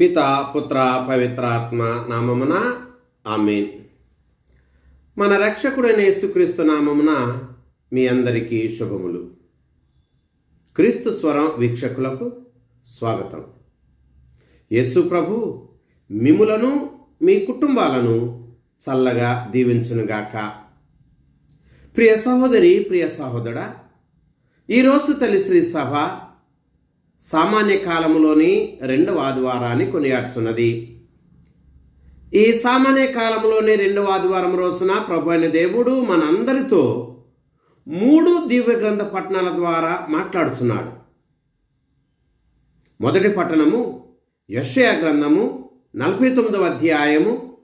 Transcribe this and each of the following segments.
పిత పుత్ర పవిత్రాత్మ నామమున ఆమెన్. మన రక్షకుడైన యేసుక్రీస్తు నామమున మీ అందరికీ శుభములు. క్రీస్తు స్వరం వీక్షకులకు స్వాగతం. యేసు ప్రభు మిములను మీ కుటుంబాలను చల్లగా దీవించునుగాక. ప్రియ సహోదరి ప్రియ సహోదరా ఈరోజు తల్లి శ్రీ సభ సామాన్య కాలములోని రెండవ ఆదివారాన్ని కొనియాడుచున్నది. ఈ సామాన్య కాలంలోని రెండవ ఆదివారం రోజున ప్రభు అయిన దేవుడు మనందరితో మూడు దివ్య గ్రంథ పట్టణాల ద్వారా మాట్లాడుచున్నాడు. మొదటి పట్టణము యషయ గ్రంథము నలభై తొమ్మిదవ అధ్యాయము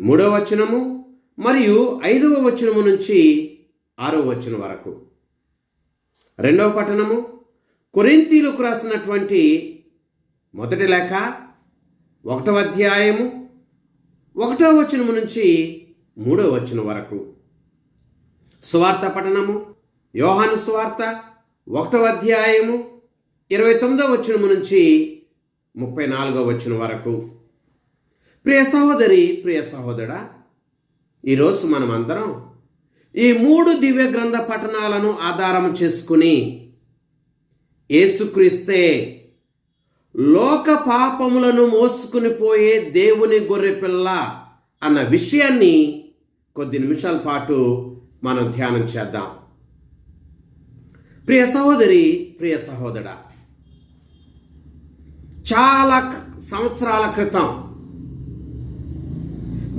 మూడవ వచనము మరియు ఐదవ వచనము నుంచి ఆరవ వచనం వరకు. రెండవ పట్టణము కొరింతీలకు రాసినటువంటి మొదటి లేఖ ఒకటవ అధ్యాయము ఒకటవ వచనము నుంచి మూడవ వచనం వరకు. స్వార్థ పఠనము యోహాను స్వార్థ ఒకటవ అధ్యాయము ఇరవై తొమ్మిదవ వచనము నుంచి ముప్పై నాలుగవ వచనం వరకు. ప్రియ సహోదరి ప్రియ సహోదరా ఈరోజు మనమందరం ఈ మూడు దివ్య గ్రంథ పఠనాలను ఆధారం చేసుకుని యేసుక్రీస్తే లోక పాపములను మోసుకుని పోయే దేవుని గొర్రెపిల్ల అన్న విషయాన్ని కొద్ది నిమిషాల పాటు మనం ధ్యానం చేద్దాం. ప్రియ సహోదరి ప్రియ సహోదర చాలా సంవత్సరాల క్రితం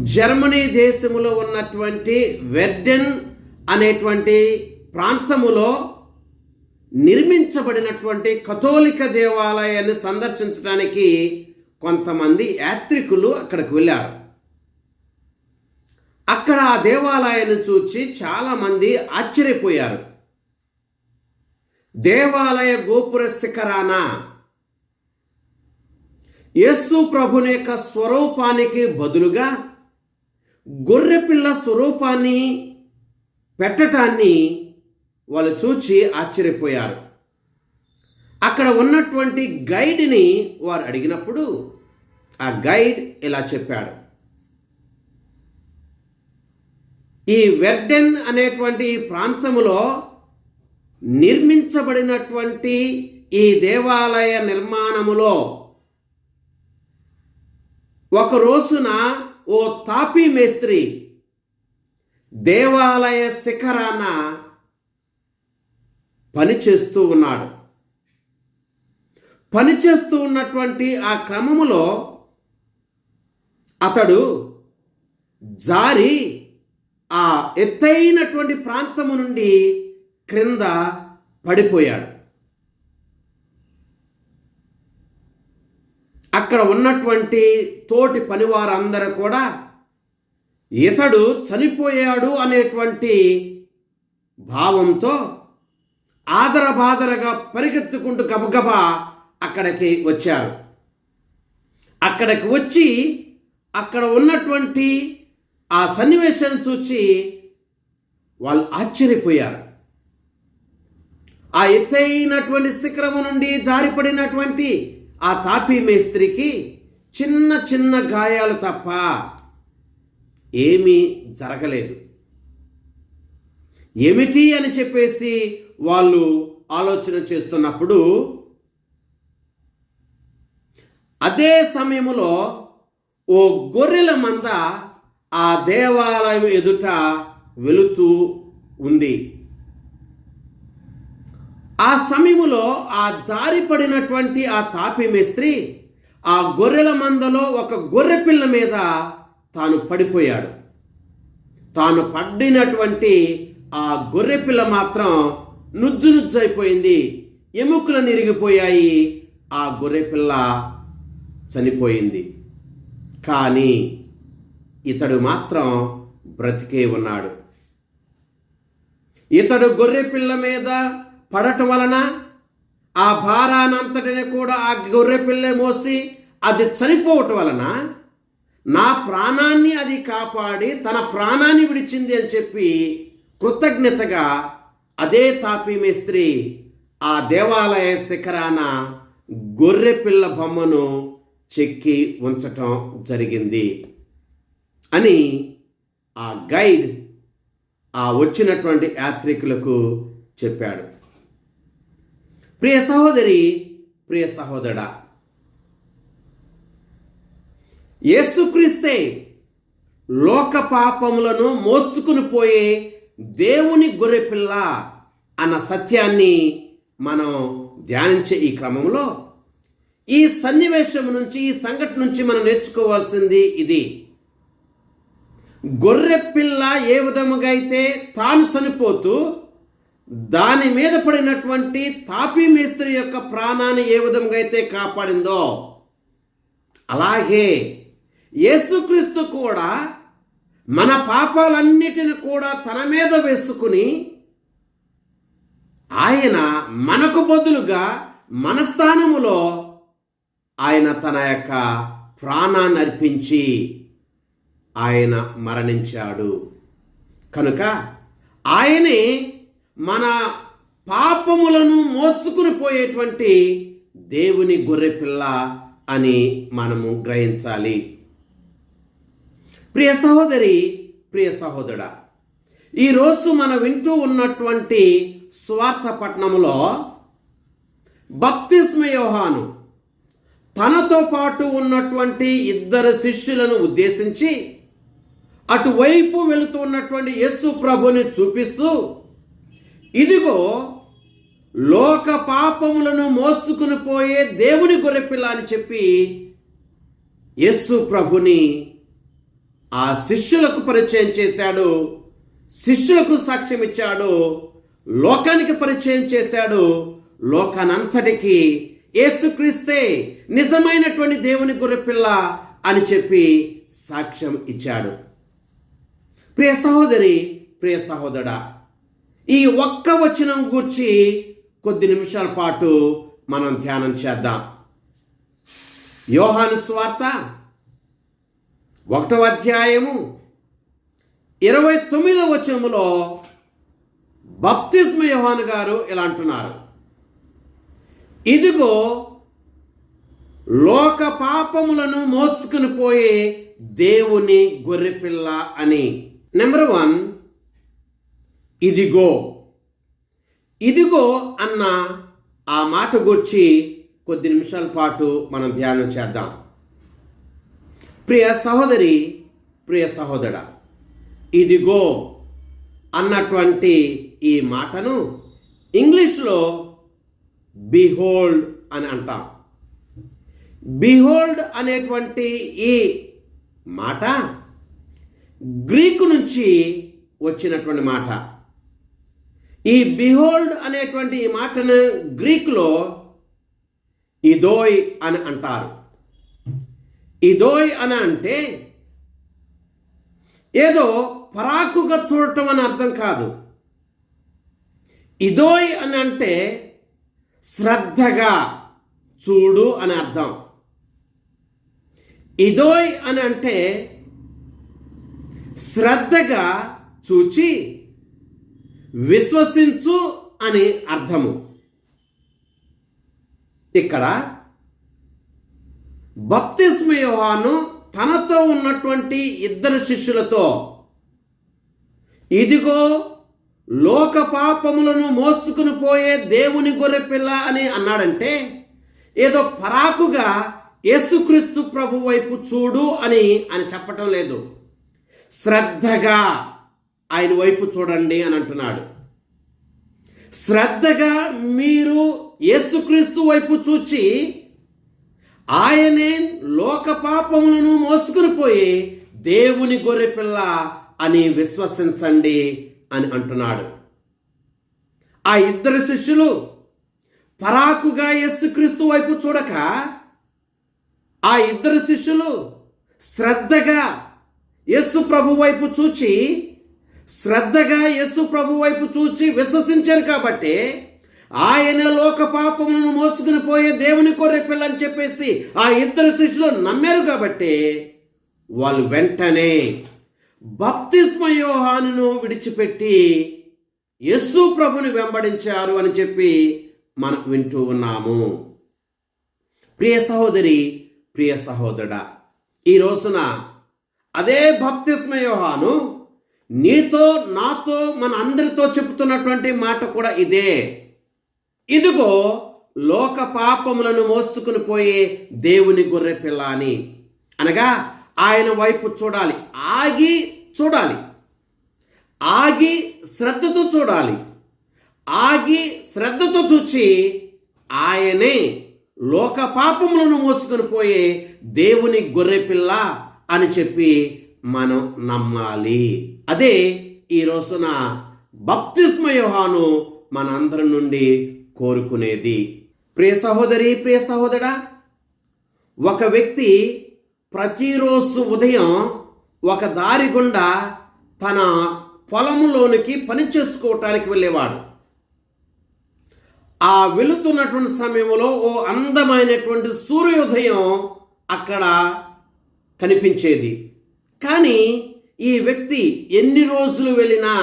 జర్మనీ దేశములో ఉన్నటువంటి వెర్డెన్ అనేటువంటి ప్రాంతములో నిర్మించబడినటువంటి కథోలిక దేవాలయాన్ని సందర్శించడానికి కొంతమంది యాత్రికులు అక్కడికి వెళ్ళారు. అక్కడ ఆ దేవాలయాన్ని చూచి చాలామంది ఆశ్చర్యపోయారు. దేవాలయ గోపుర శిఖరాన యేసు ప్రభుని యొక్క స్వరూపానికి బదులుగా గొర్రెపిల్ల స్వరూపాన్ని పెట్టటాన్ని వాళ్ళు చూచి ఆశ్చర్యపోయారు. అక్కడ ఉన్నటువంటి గైడ్ని వారు అడిగినప్పుడు ఆ గైడ్ ఇలా చెప్పాడు. ఈ వెర్డెన్ అనేటువంటి ప్రాంతములో నిర్మించబడినటువంటి ఈ దేవాలయ నిర్మాణములో ఒక రోజున ఓ తాపీ మేస్త్రి దేవాలయ శిఖరాన పనిచేస్తూ ఉన్నాడు. పనిచేస్తూ ఉన్నటువంటి ఆ క్రమములో అతడు జారి ఆ ఎత్తైనటువంటి ప్రాంతము నుండి క్రింద పడిపోయాడు. అక్కడ ఉన్నటువంటి తోటి పనివారందరూ కూడా ఇతడు చనిపోయాడు అనేటువంటి భావంతో ఆదరబాదరగా పరిగెత్తుకుంటూ గబగబా అక్కడికి వచ్చారు. అక్కడికి వచ్చి అక్కడ ఉన్నటువంటి ఆ సన్నివేశాన్ని చూచి వాళ్ళు ఆశ్చర్యపోయారు. ఆ ఎత్తైనటువంటి శిఖరము నుండి జారిపడినటువంటి ఆ తాపీ మేస్త్రికి చిన్న చిన్న గాయాలు తప్ప ఏమీ జరగలేదు. ఏమిటి అని చెప్పేసి వాళ్ళు ఆలోచన చేస్తున్నప్పుడు అదే సమయంలో ఓ గొర్రెల మంద ఆ దేవాలయం ఎదుట వెళుతూ ఉంది. ఆ సమయంలో ఆ జారిపడినటువంటి ఆ తాపి మేస్త్రి ఆ గొర్రెల మందలో ఒక గొర్రె పిల్ల మీద తాను పడిపోయాడు. తాను పడినటువంటి ఆ గొర్రె పిల్ల మాత్రం నుజ్జు నుజ్జు అయిపోయింది ఎముకలు నిరిగిపోయాయి ఆ గొర్రె పిల్ల చనిపోయింది. కానీ ఇతడు మాత్రం బ్రతికే ఉన్నాడు. ఇతడు గొర్రె పిల్ల మీద పడటం వలన ఆ భారానంతటిని కూడా ఆ గొర్రె పిల్ల మోసి అది చనిపోవటం వలన నా ప్రాణాన్ని అది కాపాడి తన ప్రాణాన్ని విడిచింది అని చెప్పి కృతజ్ఞతగా అదే తాపీ మేస్త్రి ఆ దేవాలయ శిఖరాన గొర్రె పిల్ల బొమ్మను చెక్కి ఉంచటం జరిగింది అని ఆ గైడ్ ఆ వచ్చినటువంటి యాత్రికులకు చెప్పాడు. ప్రియ సహోదరి ప్రియ సహోదరా యేసుక్రీస్తే లోక పాపములను మోసుకుని పోయే దేవుని గొర్రెపిల్ల అన్న సత్యాన్ని మనం ధ్యానించే ఈ క్రమంలో ఈ సన్నివేశం నుంచి ఈ సంఘటన నుంచి మనం నేర్చుకోవాల్సింది ఇది. గొర్రెపిల్ల ఏ విధముగా అయితే తాను చనిపోతూ దాని మీద పడినటువంటి తాపీ మేస్త్రి యొక్క ప్రాణాన్ని ఏ విధంగా అయితే కాపాడిందో అలాగే యేసుక్రీస్తు కూడా మన పాపాలన్నిటిని కూడా తన మీద వేసుకుని ఆయన మనకు బదులుగా మన స్థానములో ఆయన తన యొక్క ప్రాణాన్ని అర్పించి ఆయన మరణించాడు. కనుక ఆయనే మన పాపములను మోసుకుని పోయేటువంటి దేవుని గొర్రెపిల్ల అని మనము గ్రహించాలి. ప్రియ సహోదరి ప్రియ సహోదరుడా ఈరోజు మనం వింటూ ఉన్నటువంటి స్వార్థ పట్టణంలో బప్తిస్మ యోహాను తనతో పాటు ఉన్నటువంటి ఇద్దరు శిష్యులను ఉద్దేశించి అటువైపు వెళుతూ ఉన్నటువంటి యేసు ప్రభుని చూపిస్తూ ఇదిగో లోక పాపములను మోసుకుని పోయే దేవుని గొర్రెపిల్ల అని చెప్పి యస్సు ప్రభుని ఆ శిష్యులకు పరిచయం చేశాడు శిష్యులకు సాక్ష్యం ఇచ్చాడు లోకానికి పరిచయం చేశాడు లోకానంతటికి ఏసుక్రీస్తే నిజమైనటువంటి దేవుని గొర్రెపిల్ల అని చెప్పి సాక్ష్యం ఇచ్చాడు. ప్రియ సహోదరి ప్రియ సహోదరా ఈ ఒక్క వచనం గూర్చి కొద్ది నిమిషాల పాటు మనం ధ్యానం చేద్దాం. యోహాను స్వార్త ఒకటవ అధ్యాయము ఇరవై తొమ్మిదవ వచనములో బప్తిస్మ యోహాన్ గారు ఇలా అంటున్నారు. ఇదిగో లోక పాపములను మోసుకుని పోయే దేవుని గొర్రెపిల్ల అని. నెంబర్ వన్ ఇదిగో. ఇదిగో అన్న ఆ మాట గురించి కొద్ది నిమిషాల పాటు మనం ధ్యానం చేద్దాం. ప్రియ సహోదరి ప్రియ సహోదర ఇదిగో అన్నటువంటి ఈ మాటను ఇంగ్లీష్లో బిహోల్డ్ అని అంటాం. బిహోల్డ్ అనేటువంటి ఈ మాట గ్రీకు నుంచి వచ్చినటువంటి మాట. ఈ బిహోల్డ్ అనేటువంటి ఈ మాటను గ్రీకులో ఇదోయ్ అని అంటారు. ఇదోయ్ అని అంటే ఏదో పరాకుగా చూడటం అని అర్థం కాదు. ఇదోయ్ అని అంటే శ్రద్ధగా చూడు అని అర్థం. ఇదోయ్ అని అంటే శ్రద్ధగా చూచి విశ్వసించు అని అర్థము. ఇక్కడ బప్తిస్మ యోహాను తనతో ఉన్నటువంటి ఇద్దరు శిష్యులతో ఇదిగో లోక పాపములను మోసుకుని పోయే దేవుని గొర్రె పిల్ల అని అన్నాడంటే ఏదో పరాకుగా యేసుక్రీస్తు ప్రభు వైపు చూడు అని అని చెప్పటం లేదు. శ్రద్ధగా ఆయన వైపు చూడండి అని అంటున్నాడు. శ్రద్ధగా మీరు యేసుక్రీస్తు వైపు చూచి ఆయనే లోక పాపములను మోసుకుని పోయి దేవుని గొర్రెపిల్ల అని విశ్వసించండి అని అంటున్నాడు. ఆ ఇద్దరు శిష్యులు పరాకుగా యేసుక్రీస్తు వైపు చూడక ఆ ఇద్దరు శిష్యులు శ్రద్ధగా యేసు ప్రభు వైపు చూచి శ్రద్ధగా యేసు ప్రభు వైపు చూచి విశ్వసించారు కాబట్టి ఆయన లోక పాపములను మోసుకుని పోయే దేవుని కొర్రె పిల్లని చెప్పేసి ఆ ఇద్దరు శిష్యులు నమ్మారు కాబట్టి వాళ్ళు వెంటనే బప్తిస్మ యోహానును విడిచిపెట్టి యస్సు ప్రభుని వెంబడించారు అని చెప్పి మనం వింటూ ఉన్నాము. ప్రియ సహోదరి ప్రియ సహోదరుడా ఈ రోజున అదే భక్తిస్మ యోహాను నీతో నాతో మన అందరితో చెప్తున్నటువంటి మాట కూడా ఇదే. ఇదిగో లోక పాపములను మోసుకుని పోయే దేవుని గొర్రె పిల్ల అని. అనగా ఆయన వైపు చూడాలి. ఆగి చూడాలి. ఆగి శ్రద్ధతో చూడాలి. ఆగి శ్రద్ధతో చూచి ఆయనే లోక పాపములను మోసుకొని పోయే దేవుని గొర్రెపిల్ల అని చెప్పి మనం నమ్మాలి. అదే ఈ రోజున బప్తిస్మ యోహాను మనందరి నుండి కోరుకునేది. ప్రియ సహోదరి ప్రియ సహోదరా ఒక వ్యక్తి ప్రతిరోజు ఉదయం ఒక దారి గుండా తన పొలంలోనికి పని చేసుకోవటానికి వెళ్ళేవాడు. ఆ వెళుతున్నటువంటి సమయంలో ఓ అందమైనటువంటి సూర్యోదయం అక్కడ కనిపించేది. కానీ ఈ వ్యక్తి ఎన్ని రోజులు వెళ్ళినా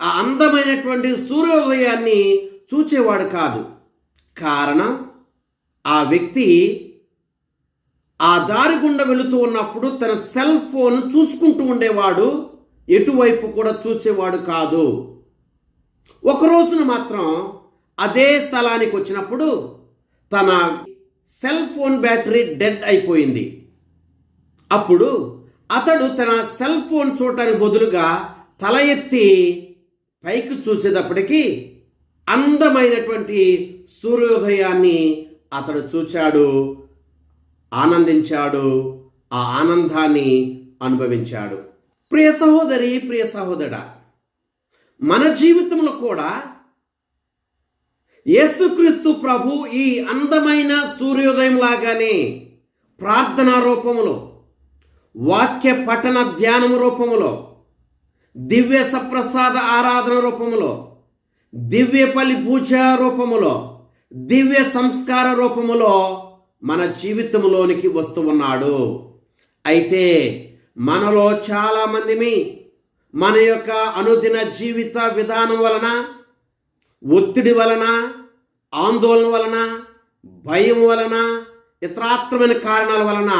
ఆ అందమైనటువంటి సూర్యోదయాన్ని చూచేవాడు కాదు. కారణం ఆ వ్యక్తి ఆ దారి గుండా వెళుతూ ఉన్నప్పుడు తన సెల్ ఫోన్ చూసుకుంటూ ఉండేవాడు ఎటువైపు కూడా చూసేవాడు కాదు. ఒక రోజున మాత్రం అదే స్థలానికి వచ్చినప్పుడు తన సెల్ ఫోన్ బ్యాటరీ డెడ్ అయిపోయింది. అప్పుడు అతడు తన సెల్ ఫోన్ చూడటానికి బదులుగా తల ఎత్తి పైకి చూసేటప్పటికీ అందమైనటువంటి సూర్యోదయాన్ని అతడు చూచాడు ఆనందించాడు ఆ ఆనందాన్ని అనుభవించాడు. ప్రియ సహోదరి ప్రియ సహోదరుడా మన జీవితంలో కూడా యేసుక్రీస్తు ప్రభు ఈ అందమైన సూర్యోదయం లాగానే ప్రార్థనా రూపములో వాక్య పఠన ధ్యానము రూపములో దివ్య సప్రసాద ఆరాధన రూపములో దివ్యపల్లి పూజ రూపములో దివ్య సంస్కార రూపములో మన జీవితంలోనికి వస్తూ ఉన్నాడు. అయితే మనలో చాలామందిమి మన యొక్క అనుదిన జీవిత విధానం వలన ఒత్తిడి వలన ఆందోళన వలన భయం వలన ఇతరాత్రమైన కారణాల వలన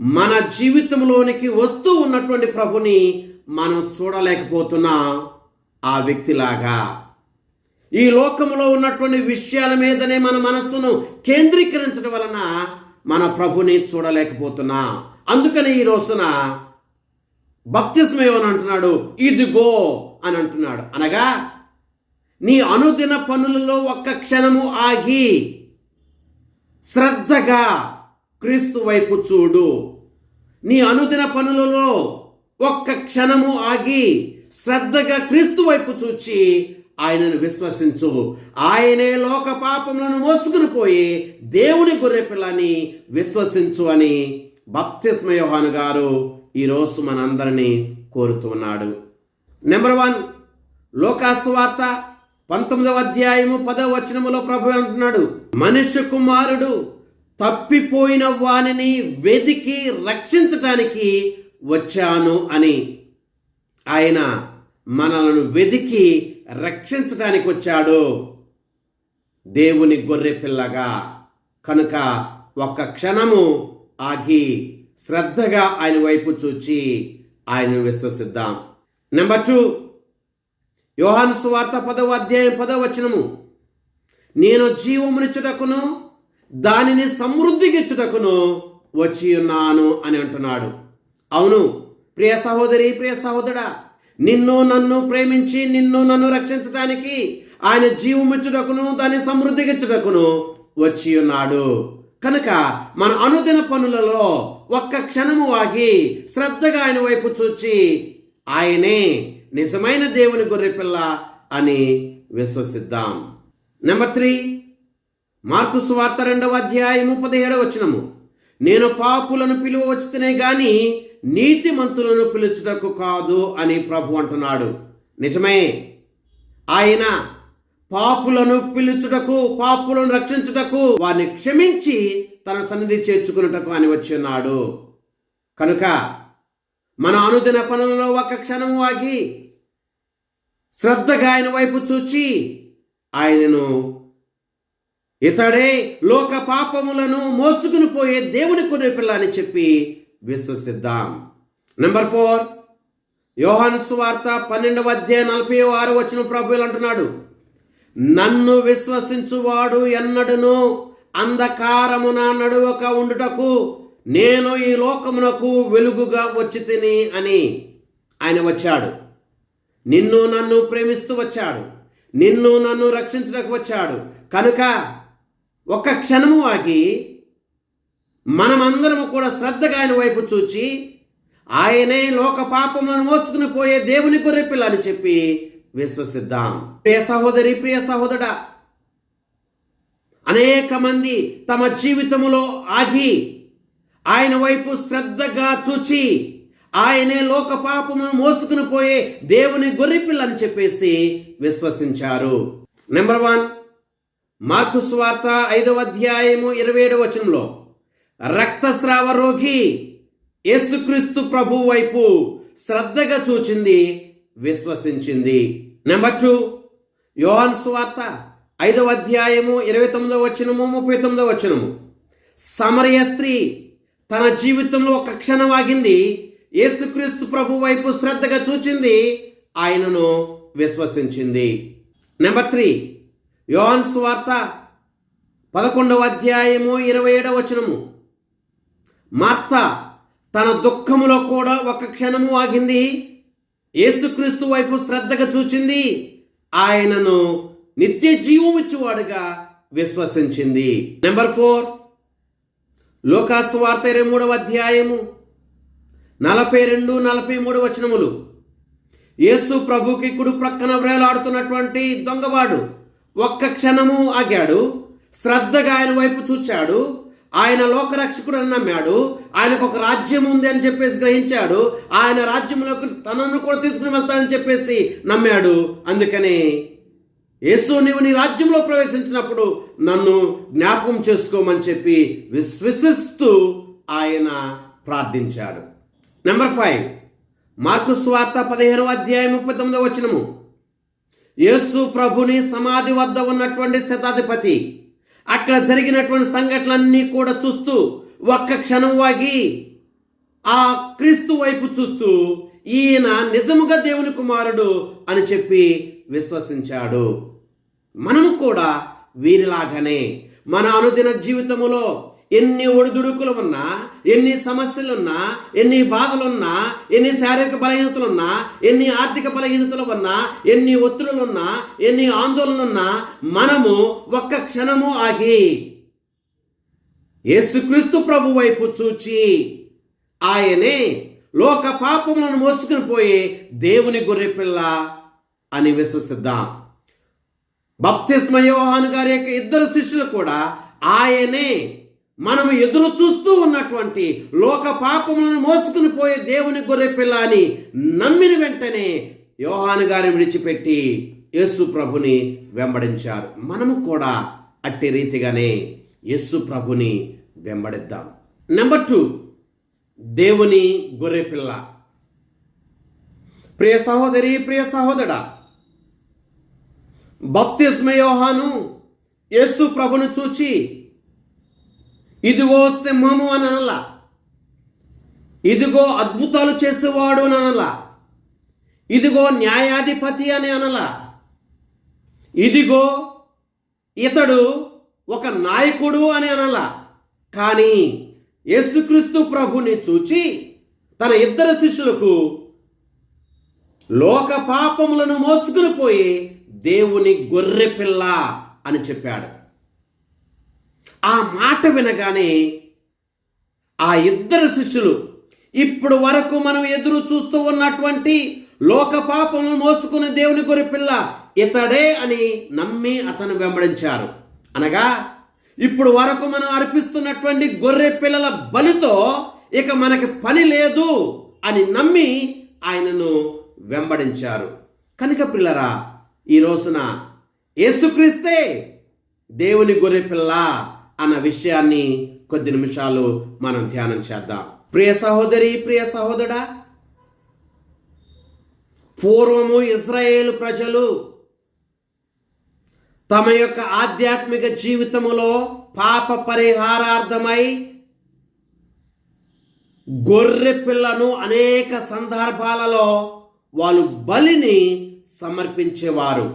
మన జీవితంలోనికి వస్తూ ఉన్నటువంటి ప్రభుని మనం చూడలేకపోతున్నాం ఆ వ్యక్తిలాగా. ఈ లోకంలో ఉన్నటువంటి విషయాల మీదనే మన మనస్సును కేంద్రీకరించడం వలన మన ప్రభుని చూడలేకపోతున్నా. అందుకని ఈ రోజున బప్తిస్మయోని అంటున్నాడు ఇదిగో అని అంటున్నాడు. అనగా నీ అనుదిన పనులలో ఒక్క క్షణము ఆగి శ్రద్ధగా క్రీస్తు వైపు చూడు. నీ అనుదిన పనులలో ఒక్క క్షణము ఆగి శ్రద్ధగా క్రీస్తు వైపు చూచి ఆయనను విశ్వసించు ఆయనే లోక పాపములను మోసుకుని పోయి దేవుని గొర్రెపిల్లని విశ్వసించు అని బప్తిస్మ యోహాను గారు ఈరోజు మనందరినీ కోరుతున్నాడు నెంబర్ వన్ లోకాసువార్త పంతొమ్మిదవ అధ్యాయము పదవ వచనములో ప్రభు అంటున్నాడు మనుష్య కుమారుడు తప్పిపోయిన వానిని వెతికి రక్షించటానికి వచ్చాను అని. ఆయన మనలను వెతికి రక్షించడానికి వచ్చాడు దేవుని గొర్రె పిల్లగా. కనుక ఒక్క క్షణము ఆగి శ్రద్ధగా ఆయన వైపు చూచి ఆయనను విశ్వసిద్దాం. నెంబర్ టూ యోహాను సువార్త పదవ అధ్యాయం పదవ వచనము. నేను జీవమునిచ్చుటకును దానిని సమృద్ధిగిచ్చుటకును వచ్చి ఉన్నాను అని అంటున్నాడు. అవును ప్రియ సహోదరి ప్రియ సహోదరా నిన్ను నన్ను ప్రేమించి నిన్ను నన్ను రక్షించడానికి ఆయన జీవమిచ్చుటకును దాన్ని సమృద్ధిగించుటకును వచ్చి ఉన్నాడు. కనుక మన అనుదిన పనులలో ఒక్క క్షణము ఆగి శ్రద్ధగా ఆయన వైపు చూచి ఆయనే నిజమైన దేవుని గొర్రెపిల్ల అని విశ్వసిద్దాం. నెంబర్ త్రీ మార్కు సువార్త రెండవ అధ్యాయము పదిహేడవ వచనము. నేను పాపులను పిలువ వచ్చితేనే గాని నీతిమంతులను పిలుచుటకు కాదు అని ప్రభు అంటున్నాడు. నిజమే. ఆయన పాపులను పిలుచుటకు పాపులను రక్షించుటకు వారిని క్షమించి తన సన్నిధి చేర్చుకున్నటకు అని వచ్చి ఉన్నాడు. కనుక మన అనుదిన పనులలో ఒక క్షణం ఆగి శ్రద్ధగా ఆయన వైపు చూచి ఆయనను ఇతడే లోక పాపములను మోసుకుని పోయే దేవుని కొనే పిల్ల అని చెప్పి విశ్వసిద్దాం. నెంబర్ ఫోర్ యోహాను సువార్త పన్నెండవ అధ్యాయ నలభై ఆరు వచ్చిన ప్రభువులు అంటున్నాడు. నన్ను విశ్వసించువాడు ఎన్నడును అంధకారమున నడువక ఉండుటకు నేను ఈ లోకమునకు వెలుగుగా వచ్చి తిని అని ఆయన వచ్చాడు. నిన్ను నన్ను ప్రేమిస్తూ వచ్చాడు. నిన్ను నన్ను రక్షించడానికి వచ్చాడు. కనుక ఒక క్షణము ఆగి మనమందరము కూడా శ్రద్ధగా ఆయన వైపు చూచి ఆయనే లోక పాపములను మోసుకుని పోయే దేవుని గొర్రెపిల్ల అని చెప్పి విశ్వసిద్దాం. ప్రియ సహోదరి ప్రియ సహోదరా అనేక మంది తమ జీవితములో ఆగి ఆయన వైపు శ్రద్ధగా చూచి ఆయనే లోక పాపమును మోసుకుని పోయే దేవుని గొర్రెపిల్ల అని చెప్పేసి విశ్వసించారు. నెంబర్ వన్ మార్కు స్వార్త ఐదవ అధ్యాయము ఇరవై ఏడవ వచనంలో రక్తస్రావ రోగి యేసుక్రీస్తు ప్రభు వైపు శ్రద్ధగా చూచింది విశ్వసించింది. నెంబర్ టూ యోహాన్ స్వార్త ఐదవ అధ్యాయము ఇరవై తొమ్మిదవ వచనము ముప్పై తొమ్మిదవ వచనము. సమరయ స్త్రీ తన జీవితంలో ఒక క్షణం ఆగింది యేసుక్రీస్తు ప్రభు వైపు శ్రద్ధగా చూచింది ఆయనను విశ్వసించింది. నెంబర్ త్రీ యోహాన్ స్వార్త పదకొండవ అధ్యాయము ఇరవై ఏడవ వచనము. మార్త తన దుఃఖములో కూడా ఒక క్షణము ఆగింది. యేసుక్రీస్తు వైపు శ్రద్ధగా చూచింది. ఆయనను నిత్య జీవం ఇచ్చేవాడుగా విశ్వసించింది. Number four. లోకాసు వార్త ఇరవై మూడవ అధ్యాయము నలభై రెండు నలభై మూడు వచనములు. యేసు ప్రభుకి కుడి ప్రక్కన వ్రేలాడుతున్నటువంటి దొంగవాడు ఒక్క క్షణము ఆగాడు. శ్రద్ధగా ఆయన వైపు చూచాడు. ఆయన లోకరక్షకుడు అని నమ్మాడు. ఆయనకు ఒక రాజ్యం ఉంది అని చెప్పేసి గ్రహించాడు. ఆయన రాజ్యంలోకి తనను కూడా తీసుకుని వెళ్తానని చెప్పేసి నమ్మాడు. అందుకని యేసు నీవు నీ రాజ్యంలో ప్రవేశించినప్పుడు నన్ను జ్ఞాపకం చేసుకోమని చెప్పి విశ్వసిస్తూ ఆయన ప్రార్థించాడు. నెంబర్ ఫైవ్ మార్కు స్వార్త పదిహేనవ అధ్యాయం ముప్పై తొమ్మిదవ వచనము. యేసు ప్రభుని సమాధి వద్ద ఉన్నటువంటి శతాధిపతి అక్కడ జరిగినటువంటి సంఘటనలన్నీ కూడా చూస్తూ ఒక్క క్షణం వాగి ఆ క్రీస్తు వైపు చూస్తూ ఈయన నిజముగా దేవుని కుమారుడు అని చెప్పి విశ్వసించాడు. మనము కూడా వీరిలాగానే మన అనుదిన జీవితములో ఎన్ని ఒడిదుడుకులు ఉన్నా ఎన్ని సమస్యలున్నా ఎన్ని బాధలున్నా ఎన్ని శారీరక బలహీనతలున్నా ఎన్ని ఆర్థిక బలహీనతలు ఉన్నా ఎన్ని ఒత్తిడులున్నా ఎన్ని ఆందోళనలున్నా మనము ఒక్క క్షణము ఆగి యేసుక్రీస్తు ప్రభు వైపు చూచి ఆయనే లోక పాపములను మోసుకుని పోయే దేవుని గొర్రెపిల్ల అని విశ్వసిద్దాం. బప్తిస్మ గారి యొక్క ఇద్దరు శిష్యులు కూడా ఆయనే మనము ఎదురు చూస్తూ ఉన్నటువంటి లోక పాపములను మోసుకుని పోయే దేవుని గొర్రెపిల్ల అని నమ్మిన వెంటనే యోహాను గారిని విడిచిపెట్టి యేసు ప్రభుని వెంబడించారు. మనము కూడా అట్టి రీతిగానే యేసు ప్రభుని వెంబడిద్దాం. నెంబర్ టూ దేవుని గొర్రెపిల్ల ప్రియ సహోదరి ప్రియ సహోదర బప్తిస్మ యోహాను యేసు ప్రభును చూచి ఇదిగో సింహము అని అనలా. ఇదిగో అద్భుతాలు చేసేవాడు అని అనలా. ఇదిగో న్యాయాధిపతి అని అనలా. ఇదిగో ఇతడు ఒక నాయకుడు అని అనలా. కానీ యేసుక్రీస్తు ప్రభుని చూచి తన ఇద్దరు శిష్యులకు లోక పాపములను మోసుకుని పోయి దేవుని గొర్రె పిల్ల అని చెప్పాడు. ఆ మాట వినగానే ఆ ఇద్దరు శిష్యులు ఇప్పుడు వరకు మనం ఎదురు చూస్తూ ఉన్నటువంటి లోక పాపము మోసుకునే దేవుని గొర్రె పిల్ల ఇతడే అని నమ్మి అతను వెంబడించారు. అనగా ఇప్పుడు వరకు మనం అర్పిస్తున్నటువంటి గొర్రె పిల్లల బలితో ఇక మనకి పని లేదు అని నమ్మి ఆయనను వెంబడించారు. కనుక పిల్లరా ఈ రోజున యేసుక్రీస్తే దేవుని గొర్రె పిల్ల అన్న విషయాన్ని కొద్ది నిమిషాలు మనం ధ్యానం చేద్దాం. ప్రియ సహోదరి ప్రియ సహోదరా పూర్వము ఇజ్రాయేల్ ప్రజలు తమ యొక్క ఆధ్యాత్మిక జీవితములో పాప పరిహారార్థమై గొర్రె పిల్లను అనేక సందర్భాలలో వాళ్ళు బలిని సమర్పించేవారు.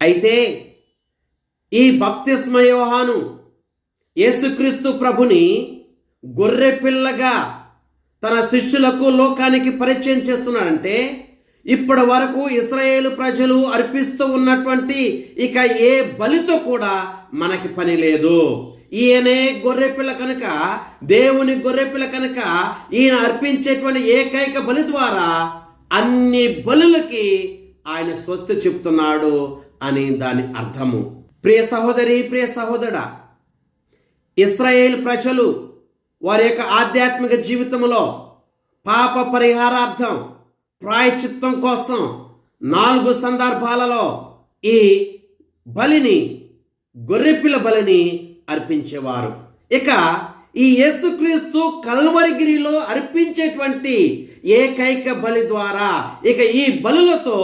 అయితే ఈ బప్తిస్మ యోహాను యేసుక్రీస్తు ప్రభుని గొర్రె పిల్లగా తన శిష్యులకు లోకానికి పరిచయం చేస్తున్నాడంటే ఇప్పటి వరకు ఇస్రాయేలు ప్రజలు అర్పిస్తూ ఉన్నటువంటి ఇక ఏ బలితో కూడా మనకి పని లేదు. ఈయనే గొర్రెపిల్ల కనుక దేవుని గొర్రెపిల్ల కనుక ఈయన అర్పించేటువంటి ఏకైక బలి ద్వారా అన్ని బలులకి ఆయన స్వస్తి చెప్తున్నాడు అని దాని అర్థము. ప్రియ సహోదరి ప్రియ సహోదరా ఇస్రాయేల్ ప్రజలు వారి యొక్క ఆధ్యాత్మిక జీవితంలో పాప పరిహారార్థం ప్రాయచిత్తం కోసం నాలుగు సందర్భాలలో ఈ బలిని గొర్రెపిల్ల బలిని అర్పించేవారు. ఇక ఈ యేసుక్రీస్తు కల్వరిగిరిలో అర్పించేటువంటి ఏకైక బలి ద్వారా ఇక ఈ బలులతో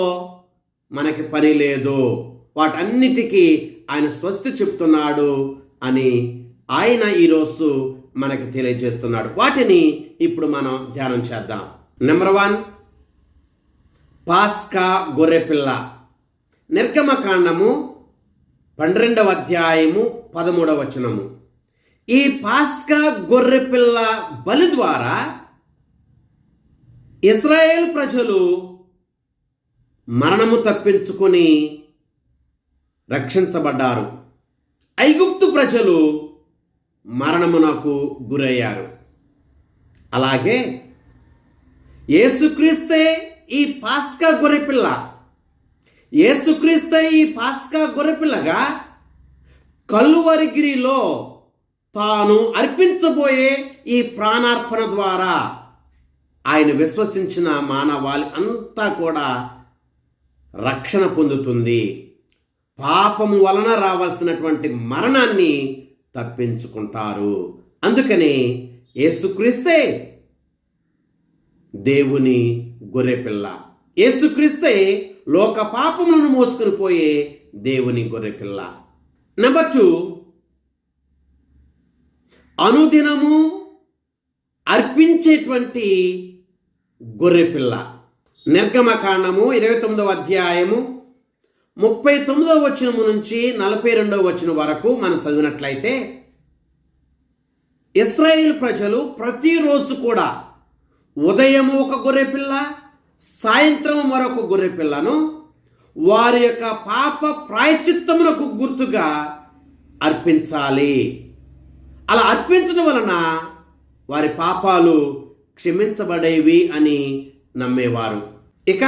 మనకి పని లేదు. వాటన్నిటికీ ఆయన స్వస్తి చెప్తున్నాడు అని ఆయన ఈరోజు మనకు తెలియజేస్తున్నాడు. వాటిని ఇప్పుడు మనం ధ్యానం చేద్దాం. నెంబర్ వన్ పాస్కా గొర్రెపిల్ల. నిర్గమకాండము పన్నెండవ అధ్యాయము పదమూడవ వచనము. ఈ పాస్కా గొర్రెపిల్ల బలి ద్వారా ఇస్రాయేల్ ప్రజలు మరణము తప్పించుకొని రక్షించబడ్డారు. ఐగుప్తు ప్రజలు మరణమునకు గురయ్యారు. అలాగే ఏసుక్రీస్తే ఈ పాస్కా గొర్రెపిల్ల ఏసుక్రీస్తే ఈ పాస్కా గొర్రెపిల్లగా కల్లువరిగిరిలో తాను అర్పించబోయే ఈ ప్రాణార్పణ ద్వారా ఆయన విశ్వసించిన మానవాళి అంతా కూడా రక్షణ పొందుతుంది. పాపము వలన రావాల్సినటువంటి మరణాన్ని తప్పించుకుంటారు. అందుకని యేసుక్రీస్తే దేవుని గొర్రెపిల్ల. యేసుక్రీస్తే లోక పాపములను మోసుకుని పోయే దేవుని గొర్రెపిల్ల. నెంబర్ టూ అనుదినము అర్పించేటువంటి గొర్రెపిల్ల. నిర్గమకాండము ఇరవై తొమ్మిదవ అధ్యాయము ముప్పై తొమ్మిదవ వచనము నుంచి నలభై రెండవ వచనం వరకు మనం చదివినట్లయితే ఇస్రాయేల్ ప్రజలు ప్రతిరోజు కూడా ఉదయం ఒక గొర్రెపిల్ల సాయంత్రం మరొక గొర్రెపిల్లను వారి యొక్క పాప ప్రాయచిత్తమునకు గుర్తుగా అర్పించాలి. అలా అర్పించడం వలన వారి పాపాలు క్షమించబడేవి అని నమ్మేవారు. ఇక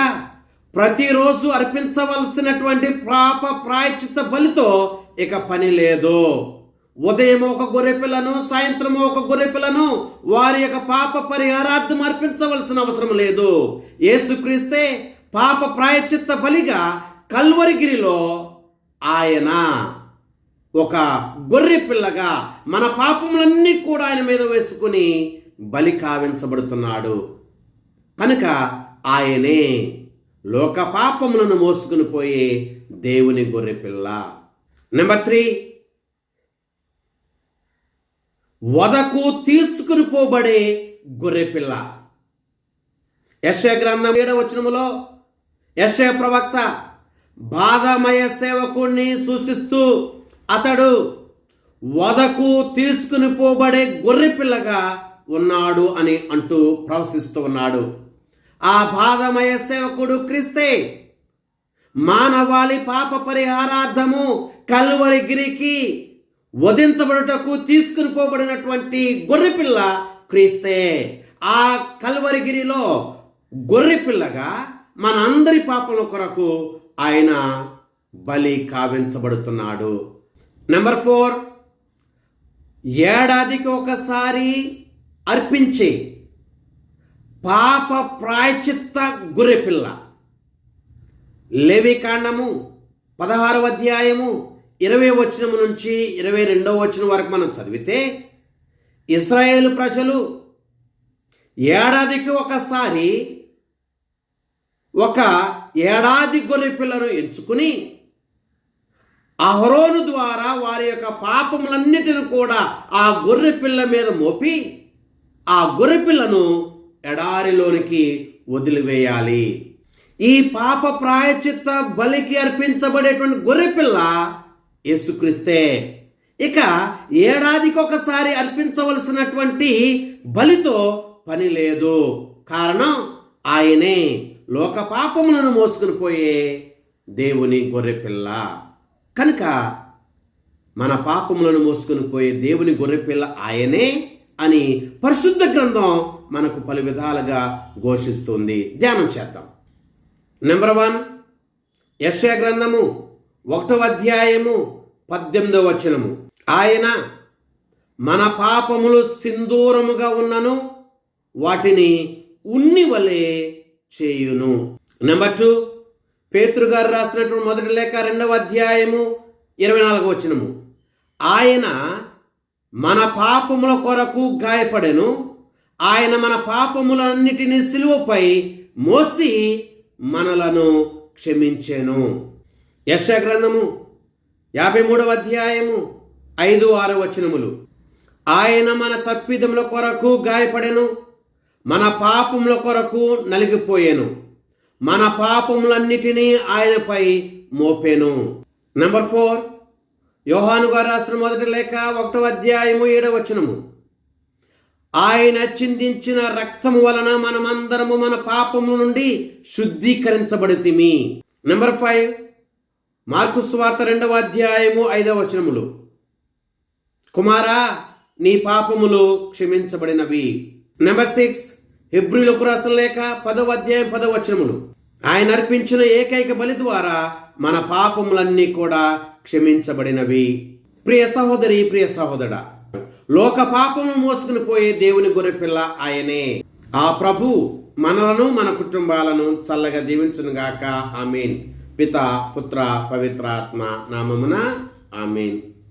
ప్రతిరోజు అర్పించవలసినటువంటి పాప ప్రాయచిత్త బలితో ఇక పని లేదు. ఉదయం ఒక గొర్రె పిల్లను సాయంత్రం ఒక గొర్రె పిల్లను వారి యొక్క పాప పరిహారార్థం అర్పించవలసిన అవసరం లేదు. యేసుక్రీస్తే పాప ప్రాయచిత్త బలిగా కల్వరిగిరిలో ఆయన ఒక గొర్రె పిల్లగా మన పాపములన్నీ కూడా ఆయన మీద వేసుకుని బలి కావించబడుతున్నాడు. కనుక ఆయనే లోక పాపములను మోసుకుని పోయే దేవుని గొర్రె పిల్ల. నెంబర్ త్రీ వదకు తీసుకుని పోబడే గొర్రె పిల్ల. యశయ గ్రంథం ఏడవ వచనములో యశయ ప్రవక్త బాధమయ సేవకుణ్ణి సూచిస్తూ అతడు వదకు తీసుకుని పోబడే గొర్రె పిల్లగా ఉన్నాడు అని అంటూ ప్రవశిస్తూ ఉన్నాడు. ఆ బాధమయ సేవకుడు క్రిస్తే. మానవాళి పాప పరిహారార్థము కల్వరి గిరికి వధించబడుటకు తీసుకుని పోబడినటువంటి గొర్రెపిల్ల క్రీస్తే. ఆ కల్వరిగిరిలో గొర్రెపిల్లగా మనందరి పాపల కొరకు ఆయన బలి కావించబడుతున్నాడు. నెంబర్ ఫోర్ ఏడాదికి ఒకసారి అర్పించే పాప ప్రాయచిత్త గొర్రెపిల్ల లేవికాండము పదహారవ అధ్యాయము ఇరవై వచనము నుంచి ఇరవై రెండవ వచనం వరకు మనం చదివితే ఇస్రాయేల్ ప్రజలు ఏడాదికి ఒకసారి ఒక ఏడాది గొర్రె పిల్లను ఎంచుకుని అహరోను ద్వారా వారి యొక్క పాపములన్నిటిని కూడా ఆ గొర్రె పిల్ల మీద మోపి ఆ గొర్రె పిల్లను ఎడారిలోనికి వదిలివేయాలి. ఈ పాప ప్రాయచిత్త బలికి అర్పించబడేటువంటి గొర్రెపిల్ల యేసుక్రీస్తే. ఇక ఏడాదికి ఒకసారి అర్పించవలసినటువంటి బలితో పని లేదు. కారణం ఆయనే లోక పాపములను మోసుకుని పోయే దేవుని గొర్రెపిల్ల. కనుక మన పాపములను మోసుకుని పోయే దేవుని గొర్రెపిల్ల ఆయనే అని పరిశుద్ధ గ్రంథం మనకు పలు విధాలుగా ఘోషిస్తుంది. ధ్యానం చేద్దాం. నెంబర్ వన్ యశ్యా గ్రంథము ఒకటవ అధ్యాయము పద్దెనిమిదవ వచనము. ఆయన మన పాపములు సింధూరముగా ఉన్నను వాటిని ఉన్ని వలె చేయును. నెంబర్ టూ పేతురు గారు రాసినటువంటి మొదటి లేఖ రెండవ అధ్యాయము ఇరవై నాలుగు వచనము. ఆయన మన పాపముల కొరకు గాయపడెను. ఆయన మన పాపములన్నిటినీ సిలువపై మోసి మనలను క్షమించెను. యశగ్రంథము యాభై మూడవ అధ్యాయము ఐదు ఆరు వచనములు. ఆయన మన తప్పిదముల కొరకు గాయపడెను. మన పాపముల కొరకు నలిగిపోయాను. మన పాపములన్నిటినీ ఆయనపై మోపెను. నెంబర్ ఫోర్ యోహాను గారు రాసిన మొదటి లేఖ ఒకటో అధ్యాయము ఏడవచనము ఆయన చిందించిన రక్తము వలన మనమందరము మన పాపము నుండి శుద్ధీకరించబడితిమి. నెంబర్ ఫైవ్ మార్కు స్వార్త రెండవ అధ్యాయము ఐదవ వచనములు. కుమారా నీ పాపములు క్షమించబడినవి. నెంబర్ సిక్స్ హిబ్రిలకు రాసిన లేక పదవ అధ్యాయం పదవ వచనములు. ఆయన అర్పించిన ఏకైక బలి ద్వారా మన పాపములన్నీ కూడా క్షమించబడినవి. ప్రియ సహోదరి ప్రియ సహోదర లోక పాపము మోసుకుని పోయే దేవుని గొర్రెపిల్ల ఆయనే. ఆ ప్రభు మనలను మన కుటుంబాలను చల్లగా దీవించునుగాక. ఆమెన్. పిత పుత్ర పవిత్రాత్మ నామమున ఆమెన్.